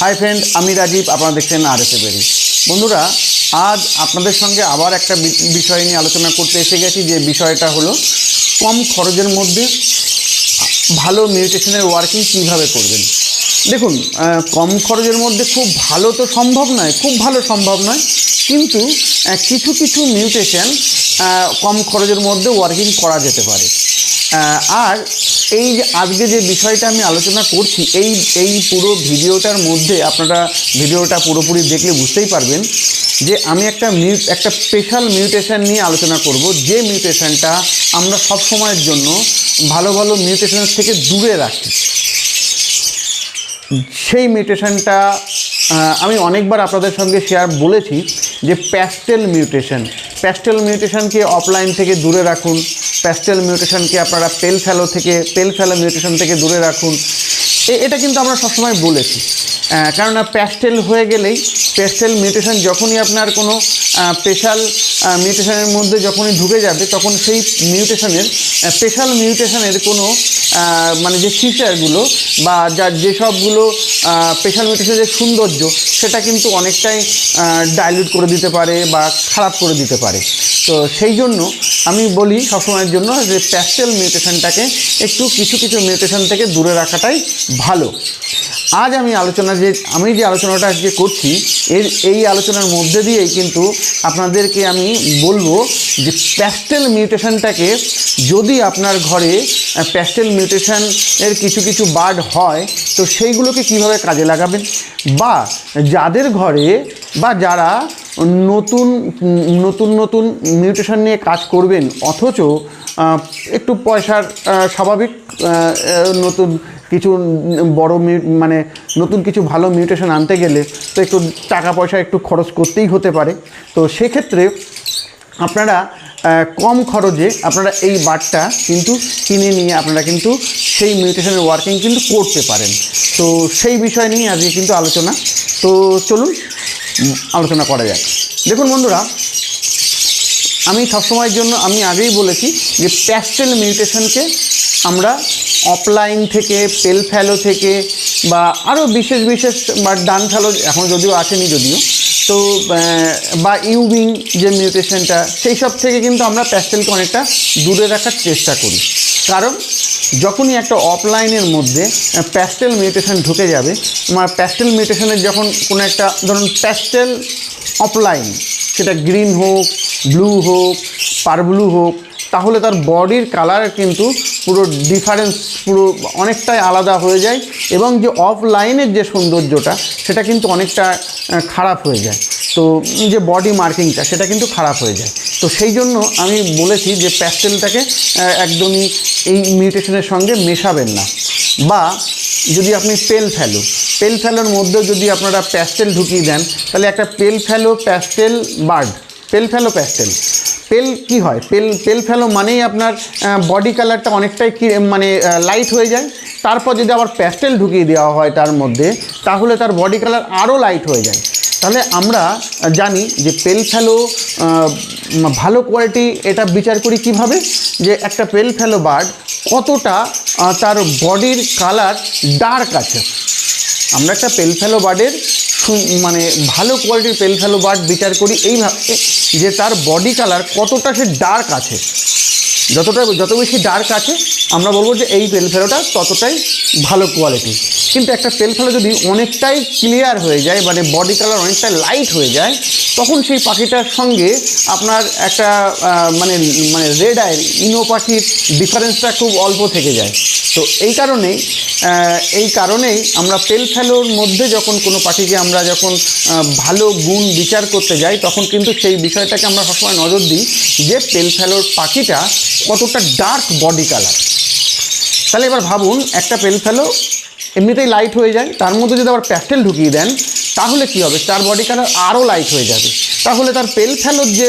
Hi friend আমি রাজীব, আপনারা দেখছেন আর এসে বেরি বন্ধুরা, আজ আপনাদের সঙ্গে আবার একটা বিষয় নিয়ে আলোচনা করতে এসে গেছি, যে বিষয়টা হলো কম খরচের মধ্যে ভালো মিউটেশনের ওয়ার্কিং কীভাবে করবেন। দেখুন কম খরচের মধ্যে খুব ভালো তো সম্ভব নয়, খুব ভালো সম্ভব নয়, কিন্তু কিছু কিছু মিউটেশন কম খরচের মধ্যে ওয়ার্কিং করা যেতে পারে। আর এই যে আজকে যে বিষয়টা আমি আলোচনা করছি, এই এই পুরো ভিডিওটার মধ্যে আপনারা ভিডিওটা পুরোপুরি দেখলে বুঝতেই পারবেন যে আমি একটা মিউ একটা স্পেশাল মিউটেশন নিয়ে আলোচনা করব। যে মিউটেশনটা আমরা সব সময়ের জন্য ভালো ভালো মিউটেশনের থেকে দূরে রাখি। সেই মিউটেশনটা আমি অনেকবার আপনাদের সঙ্গে শেয়ার বলেছি যে প্যাস্টেল মিউটেশন প্যাস্টেল মিউটেশনকে অফলাইন থেকে দূরে রাখুন। প্যাস্টেল মিউটেশনকে আপনারা পেল ফ্যালো থেকে পেল ফ্যালো মিউটেশন থেকে দূরে রাখুন। এটা কিন্তু আমরা সবসময় বলেছি। কারণ প্যাস্টেল হয়ে গেলেই প্যাস্টেল মিউটেশন যখনই আপনার কোনো স্পেশাল মিউটেশনের মধ্যে যখনই ঢুকে যাবে, তখন সেই মিউটেশনের স্পেশাল মিউটেশনের কোনো মানে যে ফিচারগুলো বা যার যেসবগুলো স্পেশাল মিউটেশনের যে সৌন্দর্য, সেটা কিন্তু অনেকটাই ডাইলিউট করে দিতে পারে বা খারাপ করে দিতে পারে। তো সেই জন্য আমি বলি সবসময়ের জন্য যে প্যাস্টেল মিউটেশনটাকে একটু কিছু কিছু মিউটেশন থেকে দূরে রাখাটাই ভালো। আজ আমি আলোচনা যে, আমি যে আলোচনাটা আজকে করছি, এর, এই আলোচনার মধ্যে দিয়েই কিন্তু আপনাদেরকে আমি বলব যে প্যাস্টেল মিউটেশনটাকে যদি আপনার ঘরে প্যাস্টেল মিউটেশন এর কিছু কিছু বার্ড হয়, তো সেইগুলোকে কীভাবে কাজে লাগাবেন? বা যাদের ঘরে বা যারা নতুন নতুন নতুন মিউটেশন নিয়ে কাজ করবেন, অথচ একটু পয়সার স্বাভাবিক নতুন কিছু বড় মানে নতুন কিছু ভালো মিউটেশন আনতে গেলে তো একটু টাকা পয়সা একটু খরচ করতেই হতে পারে। তো সেক্ষেত্রে আপনারা কম খরচে আপনারা এই বারটা কিন্তু কিনে নিয়ে আপনারা কিন্তু সেই মিউটেশনের ওয়ার্কিং কিন্তু করতে পারেন। তো সেই বিষয় নিয়ে আজকে কিন্তু আলোচনা। তো চলুন আলোচনা করা যাক। দেখুন বন্ধুরা আমি সবসময়ের জন্য, আমি আগেই বলেছি যে প্যাস্টেল মিউটেশনকে আমরা অফলাইন থেকে পেল ফ্যালো থেকে বা আরও বিশেষ বিশেষ বা ডান ফ্যালো এখন যদিও আসেনি যদিও, তো বা ইউবিং যে মিউটেশনটা সেই সব থেকে কিন্তু আমরা প্যাস্টেলকে অনেকটা দূরে রাখার চেষ্টা করি। কারণ যখনই একটা অফলাইনের মধ্যে প্যাস্টেল মিউটেশন ঢুকে যাবে, আমার প্যাস্টেল মিউটেশনের যখন কোনো একটা, ধরুন প্যাস্টেল অফলাইন সেটা গ্রিন হোক ব্লু হোক পার ব্লু হোক, তাহলে তার বডির কালার কিন্তু পুরো ডিফারেন্স পুরো অনেকটাই আলাদা হয়ে যায় এবং যে অফলাইনের যে সৌন্দর্যটা, সেটা কিন্তু অনেকটা খারাপ হয়ে যায়। তো যে বডি মার্কিংটা সেটা কিন্তু খারাপ হয়ে যায়। তো সেই জন্য আমি বলেছি যে প্যাস্টেলটাকে একদমই এই মিউটেশনের সঙ্গে মেশাবেন না। বা যদি আপনি পেল ফেলো পেল ফেলোর মধ্যেও যদি আপনারা প্যাস্টেল ঢুকিয়ে দেন, তাহলে একটা পেল ফেলো প্যাস্টেল বার্ড পেল ফেলো প্যাস্টেল পেল কি হয়? পেল পেল ফেলো মানেই আপনার বডি কালারটা অনেকটাই কি মানে লাইট হয়ে যায়। তারপর যদি আবার প্যাস্টেল ঢুকিয়ে দেওয়া হয় তার মধ্যে, তাহলে তার বডি কালার আরও লাইট হয়ে যায়। তাহলে আমরা জানি যে পেল ফেলো ভালো কোয়ালিটি এটা বিচার করি কীভাবে? যে একটা পেল ফেলো বার্ড কতটা তার বডির কালার ডার্ক আছে। আমরা একটা পেল ফেলো বার্ডের মানে ভালো কোয়ালিটির পেল ফেলো বার্ড বিচার করি এইভাবে যে তার বডি কালার কতটা সে ডার্ক আছে। যতটা, যত বেশি ডার্ক আছে, আমরা বলব যে এই পেল ফেলোটা ততটাই ভালো কোয়ালিটি কিন্তু একটা পেল ফেলো যদি অনেকটাই ক্লিয়ার হয়ে যায় মানে বডি কালার অনেকটাই লাইট হয়ে যায় তখন সেই পাখিটার সঙ্গে আপনার একটা মানে মানে রেড আয়ের ইনো পাখির ডিফারেন্সটা খুব অল্প থেকে যায়। তো এই কারণেই এই কারণেই আমরা পেল ফেলোর মধ্যে যখন কোনো পাখিকে আমরা যখন ভালো গুণ বিচার করতে যাই, তখন কিন্তু সেই বিষয়টাকে আমরা সবসময় নজর দিই যে পেল ফেলোর পাখিটা কতটা ডার্ক বডি কালার তাহলে এবার ভাবুন, একটা পেল ফেলো এমনিতেই লাইট হয়ে যায়, তার মধ্যে যদি আবার প্যাস্টেল ঢুকিয়ে দেন তাহলে কি হবে? তার বডি কালার আরও লাইট হয়ে যাবে। তাহলে তার পেল ফেলোর যে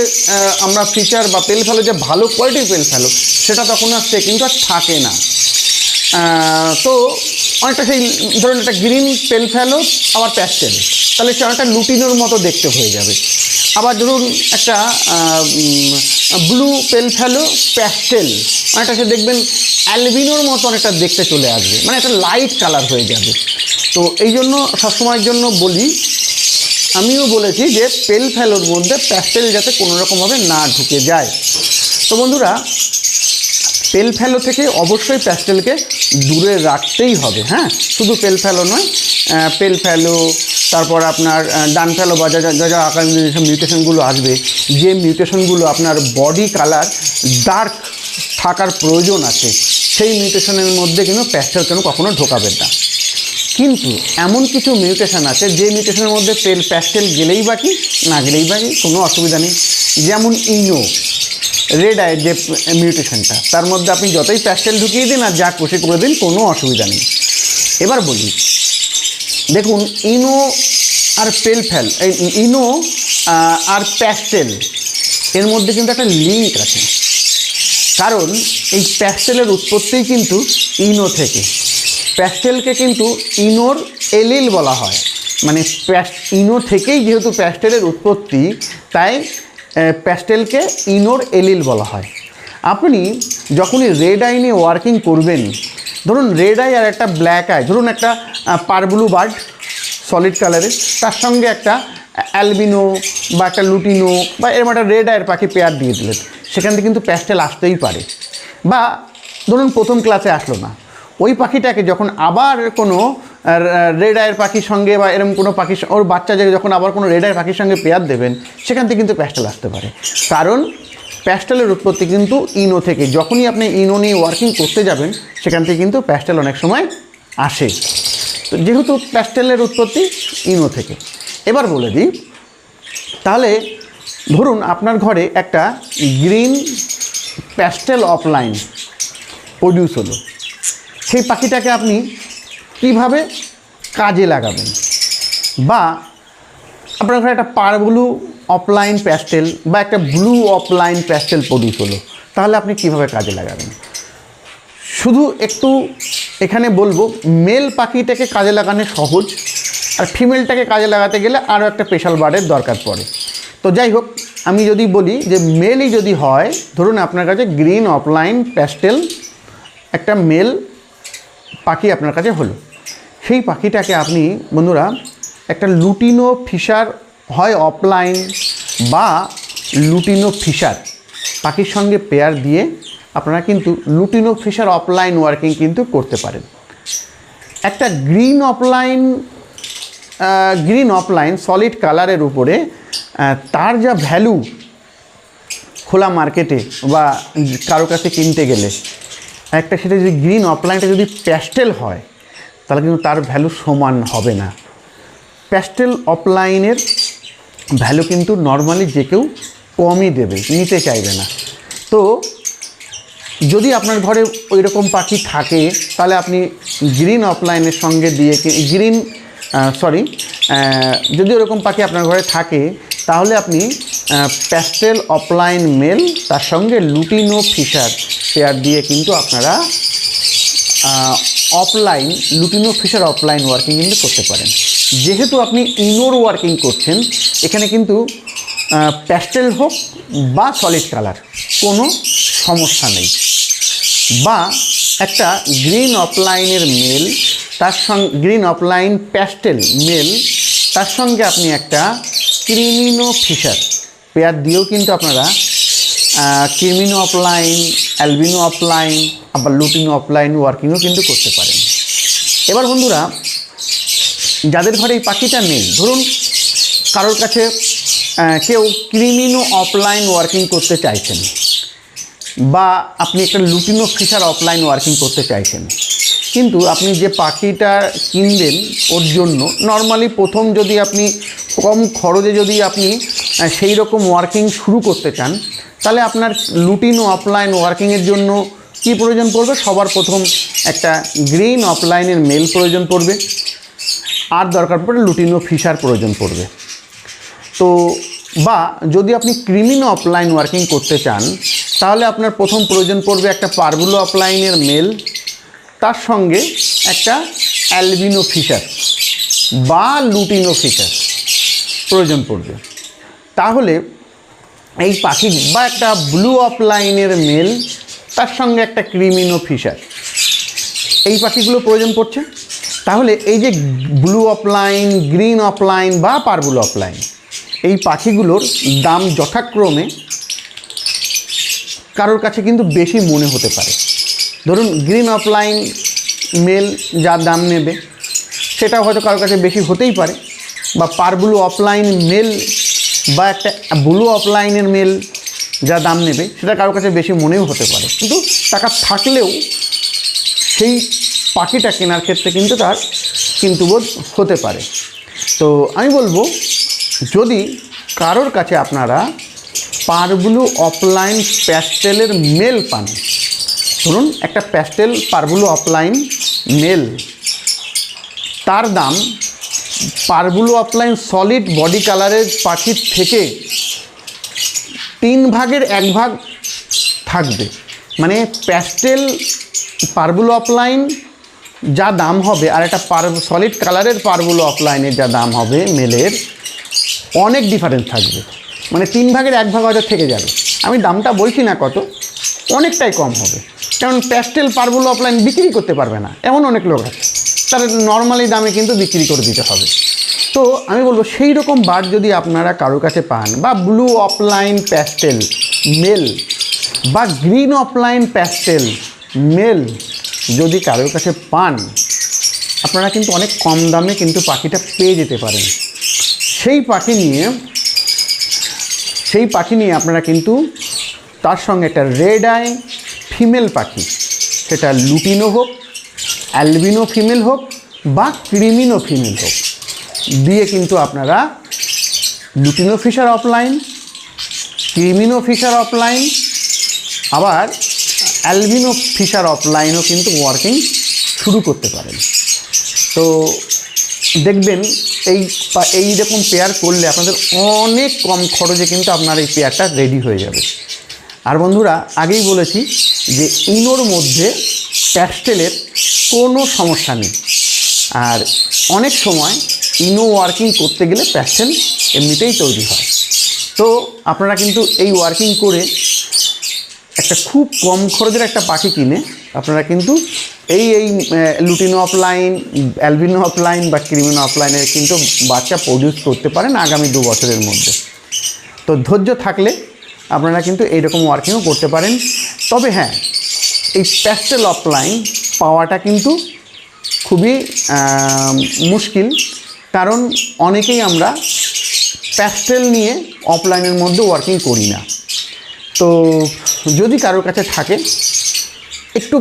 আমরা ফিচার বা পেল ফেলো যে ভালো কোয়ালিটির পেল ফেলো সেটা তখন আর আর থাকে না। তো অনেকটা সেই ধরুন একটা গ্রিন পেল ফেলো আবার প্যাস্টেল তাহলে সে অনেকটা লুটিনোর মতো দেখতে হয়ে যাবে। আবার ধরুন একটা ব্লু পেল ফেলো প্যাস্টেল অনেকটা সে দেখবেন অ্যালবিনোর মতো অনেকটা দেখতে চলে আসবে। মানে একটা লাইট কালার হয়ে যাবে। তো এই জন্য সবসময়ের জন্য বলি, আমিও বলেছি যে পেল ফেলোর মধ্যে প্যাস্টেল যাতে কোনো রকমভাবে না ঢুকে যায়। তো বন্ধুরা পেল ফেলো থেকে অবশ্যই প্যাস্টেলকে দূরে রাখতেই হবে হ্যাঁ? শুধু পেল ফেলো নয় পেল ফেলো, তারপর আপনার ডান ফেলো বা যা, যা- যা দিনে যেসব মিউটেশনগুলো আসবে, যে মিউটেশনগুলো আপনার বডি কালার ডার্ক থাকার প্রয়োজন আছে, সেই মিউটেশনের মধ্যে কিন্তু প্যাস্টেল কেন কখনো ঢোকাবেন না। কিন্তু এমন কিছু মিউটেশন আছে যে মিউটেশনের মধ্যে পেল প্যাস্টেল গেলেই বাকি, না গেলেই বাকি, কোনো অসুবিধা নেই। যেমন ইনো রেড আয়ের যে মিউটেশনটা তার মধ্যে আপনি যতই প্যাস্টেল ঢুকিয়ে দিন আর যা খুশি করে দিন, কোনো অসুবিধা নেই। এবার বলি, দেখুন, ইনো আর পেল এই ইনো আর প্যাস্টেল এর মধ্যে কিন্তু একটা লিঙ্ক আছে। কারণ এই প্যাস্টেলের উৎপত্তিই কিন্তু ইনো থেকে। প্যাস্টেলকে কিন্তু ইনোর এলিল বলা হয়। মানে ইনো থেকেই যেহেতু প্যাস্টেলের উৎপত্তি, তাই প্যাস্টেলকে ইনোর এলিল বলা হয়। আপনি যখনই রেড আই নিয়ে ওয়ার্কিং করবেন, ধরুন রেড আই আর একটা ব্ল্যাক আই, ধরুন একটা পারব্লু বার্ড, সলিড কালারের, তার সঙ্গে একটা অ্যালবিনো বা একটা লুটিনো বা এরকম একটা রেড আয়ের পাখি পেয়ার দিয়ে দিলেন। সেখান থেকে কিন্তু প্যাস্টেল আসতেই পারে। বা ধরুন প্রথম ক্লাসে আসলো না। ওই পাখিটাকে যখন আবার কোনো রেড আয়ের পাখির সঙ্গে বা এরকম কোনো পাখি ওর বাচ্চা যখন আবার কোনো রেড আয়ের পাখির সঙ্গে পেয়ার দেবেন, সেখান থেকে কিন্তু প্যাস্টেল আসতে পারে। কারণ প্যাস্টেলের উৎপত্তি কিন্তু ইনো থেকে, যখনই আপনি ইনো নিয়ে ওয়ার্কিং করতে যাবেন, সেখান থেকে কিন্তু প্যাস্টেল অনেক সময় আসে। তো যেহেতু প্যাস্টেলের উৎপত্তি ইনো থেকে, এবার বলে দিই, তাহলে ধরুন আপনার ঘরে একটা গ্রিন প্যাস্টেল অফলাইন প্রডিউস হলো। সেই পাখিটাকে আপনি কীভাবে কাজে লাগাবেন? বা আপনার ঘরে একটা পারব্লু অফলাইন প্যাস্টেল বা একটা ব্লু অফলাইন প্যাস্টেল প্রডিউস হলো, তাহলে আপনি কীভাবে কাজে লাগাবেন? শুধু একটু এখানে বলব, মেল পাখিটাকে কাজে লাগানো সহজ, আর ফিমেলটাকে কাজে লাগাতে গেলে আরও একটা স্পেশাল বার্ডের দরকার পড়ে। তো যাই হোক, আমি যদি বলি যে মেলই যদি হয়, ধরুন আপনার কাছে গ্রিন অফলাইন প্যাস্টেল, একটা মেল পাখি আপনার কাছে হলো। সেই পাখিটাকে আপনি, বন্ধুরা, একটা লুটিনো ফিশার হয় অফলাইন বা লুটিনো ফিশার। পাখির সঙ্গে পেয়ার দিয়ে আপনারা কিন্তু লুটিনো ফিশার অফলাইন ওয়ার্কিং কিন্তু করতে পারেন। একটা green opaline green opaline solid কালারের উপরে তার যা ভ্যালু খোলা মার্কেটে বা কারও কাছে কিনতে গেলে একটা সেটা যদি গ্রিন অফলাইনটা যদি প্যাস্টেল হয়, তাহলে কিন্তু তার ভ্যালু সমান হবে না। প্যাস্টেল অফলাইনের ভ্যালু কিন্তু নর্মালি যে কেউ কমই দেবে, নিতে চাইবে না। তো যদি আপনার ঘরে ওই রকম পাখি থাকে, তাহলে আপনি গ্রিন অফলাইনের সঙ্গে দিয়ে গ্রিন সরি যদি ওরকম পাখি আপনার ঘরে থাকে তাহলে আপনি প্যাস্টেল অফলাইন মেল তার সঙ্গে লুটিনো ফিশার পেয়ার দিয়ে কিন্তু আপনারা opaline lutino fischer opaline working কিন্তু করতে পারেন। যেহেতু আপনি ইনোর ওয়ার্কিং করছেন, এখানে কিন্তু প্যাস্টেল হোক বা সলিড কালার কোনো সমস্যা নেই। বা একটা গ্রিন অফলাইনের মেল তার সঙ্গে গ্রিন অফলাইন প্যাস্টেল মেল তার সঙ্গে আপনি একটা ক্রিমিনো ফিশার। পেয়ার দিয়েও কিন্তু আপনারা ক্রিমিনো অফলাইন, অ্যালবিনো অফলাইন, আবার লুটিনো অফলাইন, ওয়ার্কিংও কিন্তু করতে পারেন। এবার বন্ধুরা, যাদের ঘরে এই পাখিটা নেই, ধরুন কারোর কাছে কেউ ক্রিমিনো অফলাইন ওয়ার্কিং করতে চাইছেন, বা আপনি একটা লুটিনো ফিশার অফলাইন ওয়ার্কিং করতে চাইছেন কিন্তু আপনি যে পাখিটা কিনবেন ওর জন্য নর্মালি প্রথম যদি আপনি কম খরচে যদি আপনি সেই রকম ওয়ার্কিং শুরু করতে চান, তাহলে আপনার লুটিনো অফলাইন ওয়ার্কিংয়ের জন্য কি প্রয়োজন পড়বে? সবার প্রথম একটা গ্রিন অফলাইনের মেল প্রয়োজন পড়বে। আর দরকার পড়ে লুটিনো ফিশার প্রয়োজন পড়বে। তো, বা যদি আপনি ক্রিমিনো অফলাইন ওয়ার্কিং করতে চান, তাহলে আপনার প্রথম প্রয়োজন পড়বে একটা পারবুলো অফলাইনের মেল তার সঙ্গে একটা অ্যালবিনো ফিশার বা লুটিনো ফিশার প্রয়োজন পড়বে। তাহলে এই পাখি বা একটা ব্লু অফলাইনের মেল, তার সঙ্গে একটা ক্রিমিনো ফিশার, এই পাখিগুলো প্রয়োজন পড়ছে। তাহলে এই যে ব্লু অফলাইন গ্রিন অফলাইন বা পারবুল অফলাইন এই পাখিগুলোর দাম যথাক্রমে কারোর কাছে কিন্তু বেশি মনে হতে পারে। ধরুন গ্রিন অফলাইন মেল যা দাম নেবে সেটা হয়তো কারোর কাছে বেশি হতেই পারে, বা পারবুলু অফলাইন মেল বা একটা ব্লু অফলাইনের মেল যা দাম নেবে, সেটা কারোর কাছে বেশি মনেও হতে পারে। কিন্তু টাকা থাকলেও সেই পাখিটা কেনার ক্ষেত্রে কিন্তু তার কিন্তু বোধ হতে পারে। তো আমি বলব, যদি কারোর কাছে আপনারা পারবুলু অফলাইন প্যাস্টেলের মেল পান ধরুন, একটা প্যাস্টেল পারবুলু অফলাইন মেল তার দাম পারবুলু অফলাইন সলিড বডি কালারের পাখির থেকে তিন ভাগের এক ভাগ থাকবে। মানে প্যাস্টেল পারবুলো অফলাইন যা দাম হবে, আর একটা পার সলিড কালারের পারবুলো অফলাইনের যা দাম হবে মেলের অনেক ডিফারেন্স থাকবে। মানে তিন ভাগের এক ভাগ হয়তো থেকে যাবে। আমি দামটা বলছি না কত, অনেকটাই কম হবে। কারণ প্যাস্টেল পারবুলো অফলাইন বিক্রি করতে পারবে না। এমন অনেক লোক আছে। তার নর্মালি দামে কিন্তু বিক্রি করে দিতে হবে। তো আমি বলব সেই রকম বার যদি আপনারা কারোর কাছে পান, বা ব্লু অফলাইন প্যাস্টেল মেল বা গ্রিন অফলাইন প্যাস্টেল মেল যদি কারোর কাছে পান, আপনারা কিন্তু অনেক কম দামে কিন্তু পাখিটা পেয়ে যেতে পারেন। সেই পাখি নিয়ে, সেই পাখি নিয়ে আপনারা কিন্তু তার সঙ্গে একটা রেড আই ফিমেল পাখি। সেটা লুটিনো হোক, অ্যালবিনো ফিমেল হোক বা ক্রিমিনো ফিমেল হোক। দিয়ে কিন্তু আপনারা lutino fischer opaline, creamino fischer opaline, আবার অ্যালবিনো ফিশার অফলাইনও কিন্তু ওয়ার্কিং শুরু করতে পারেন। তো দেখবেন এই এই রকম পেয়ার করলে আপনাদের অনেক কম খরচে কিন্তু আপনার এই পেয়ারটা রেডি হয়ে যাবে। আর বন্ধুরা, আগেই বলেছি যে ইনোর মধ্যে প্যাস্টেলের কোনো সমস্যা নেই। আর অনেক সময় ইনো ওয়ার্কিং করতে গেলে প্যাস্টেল এমনিতেই তৈরি হয়। তো আপনারা কিন্তু এই ওয়ার্কিং করে একটা খুব কম খরচের একটা পাখি কিনে আপনারা কিন্তু এই এই লুটিনো অফলাইন, অ্যালবিনো অফলাইন বা ক্রিমিনো অফলাইনের কিন্তু বাচ্চা প্রডিউস করতে পারেন আগামী দু বছরের মধ্যে। তো ধৈর্য থাকলে আপনারা কিন্তু এইরকম ওয়ার্কিংও করতে পারেন। তবে হ্যাঁ এই প্যাস্টেল অফলাইন পাওয়াটা কিন্তু খুবই মুশকিল। কারণ অনেকেই আমরা প্যাস্টেল নিয়ে অফলাইনের মধ্যে ওয়ার্কিং করি না। তো যদি কারোর কাছে থাকে, একটু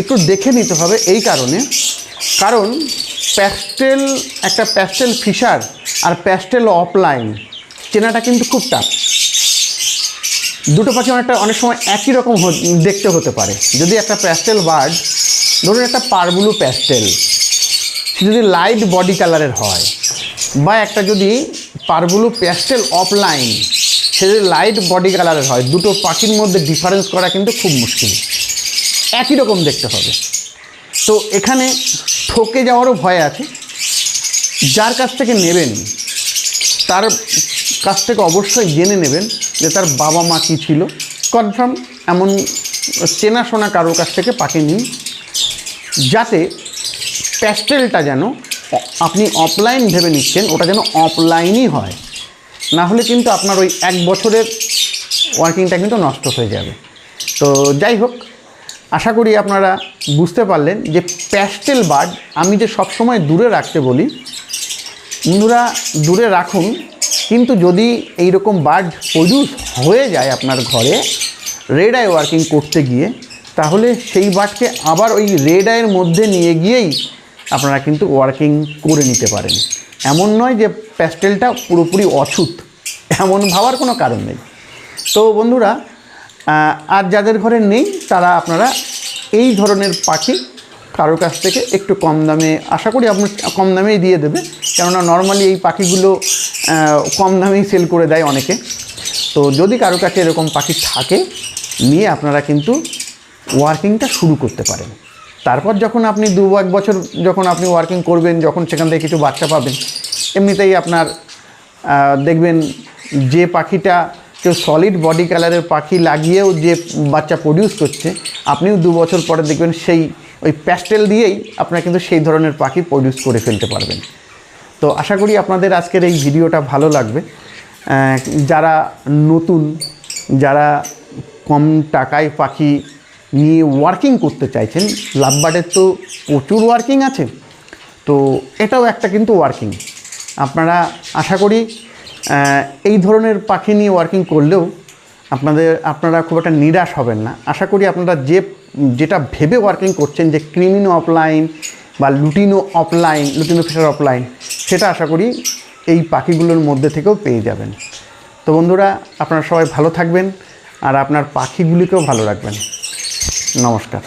একটু দেখে নিতে হবে এই কারণে। কারণ প্যাস্টেল একটা প্যাস্টেল ফিশার আর প্যাস্টেল অফলাইন চেনাটা কিন্তু খুব টাফ দুটো পাখি অনেকটা অনেক সময় একই রকম দেখতে হতে পারে। যদি একটা প্যাস্টেল বার্ড ধরুন একটা পারবুলু প্যাস্টেল সে যদি লাইট বডি কালারের হয়, বা একটা যদি পারবুলু প্যাস্টেল অফলাইন সে যদি লাইট বডি কালারের হয়, দুটো পাখির মধ্যে ডিফারেন্স করা কিন্তু খুব মুশকিল। একই রকম দেখতে হবে। তো এখানে ঠকে যাওয়ারও ভয় আছে। যার কাছ থেকে নেবেন, তার কাছ থেকে অবশ্যই জেনে নেবেন। যে তার বাবা মা কী ছিল। কনফার্ম এমন চেনাশোনা কারোর কাছ থেকে পাখি নিন যাতে প্যাস্টেলটা যেন আপনি অফলাইন ভেবে নিচ্ছেন, ওটা যেন অফলাইনই হয়। না হলে কিন্তু আপনার ওই এক বছরের ওয়ার্কিংটা কিন্তু নষ্ট হয়ে যাবে। তো যাই হোক, আশা করি আপনারা বুঝতে পারলেন যে প্যাস্টেল বার্ড আমি যে সবসময় দূরে রাখতে বলি, বন্ধুরা দূরে রাখুন কিন্তু যদি এই রকম বার্ড প্রডিউস হয়ে যায় আপনার ঘরে রেড আই ওয়ার্কিং করতে গিয়ে, তাহলে সেই বার্ডকে আবার ওই রেড আইয়ের মধ্যে নিয়ে গিয়েই আপনারা কিন্তু ওয়ার্কিং করে নিতে পারেন। এমন নয় যে প্যাস্টেলটা পুরোপুরি অছুত, এমন ভাবার কোনো কারণ নেই। তো বন্ধুরা আর যাদের ঘরে নেই, তারা আপনারা এই ধরনের পাখি কারোর কাছ থেকে একটু কম দামে, আশা করি আপনার কম দামেই দিয়ে দেবে। কেননা নর্মালি এই পাখিগুলো কম দামেই সেল করে দেয় অনেকে। তো যদি কারোর কাছে এরকম পাখি থাকে, নিয়ে আপনারা কিন্তু ওয়ার্কিংটা শুরু করতে পারেন। তারপর যখন আপনি দু এক বছর যখন আপনি ওয়ার্কিং করবেন, যখন সেখান থেকে কিছু বাচ্চা পাবেন, এমনিতেই আপনার দেখবেন যে পাখিটা কেউ সলিড বডি কালারের পাখি লাগিয়েও যে বাচ্চা প্রডিউস করছে, আপনিও দু বছর পরে দেখবেন সেই ওই প্যাস্টেল দিয়েই আপনারা কিন্তু সেই ধরনের পাখি প্রডিউস করে ফেলতে পারবেন। তো আশা করি আপনাদের আজকের এই ভিডিওটা ভালো লাগবে। যারা নতুন, যারা কম টাকায় পাখি নিয়ে ওয়ার্কিং করতে চাইছেন, লাভবার্ডের তো প্রচুর ওয়ার্কিং আছে। তো এটাও একটা কিন্তু ওয়ার্কিং আপনারা আশা করি এই ধরনের পাখি নিয়ে ওয়ার্কিং করলেও আপনাদের, আপনারা খুব একটা নিরাশ হবেন না। আশা করি আপনারা যে, যেটা ভেবে ওয়ার্কিং করছেন যে ক্রিমিনো অফলাইন বা lutino opaline lutino fischer opaline সেটা আশা করি এই পাখিগুলোর মধ্যে থেকেও পেয়ে যাবেন। তো বন্ধুরা, আপনারা সবাই ভালো থাকবেন আর আপনার পাখিগুলিকেও ভালো রাখবেন। নমস্কার।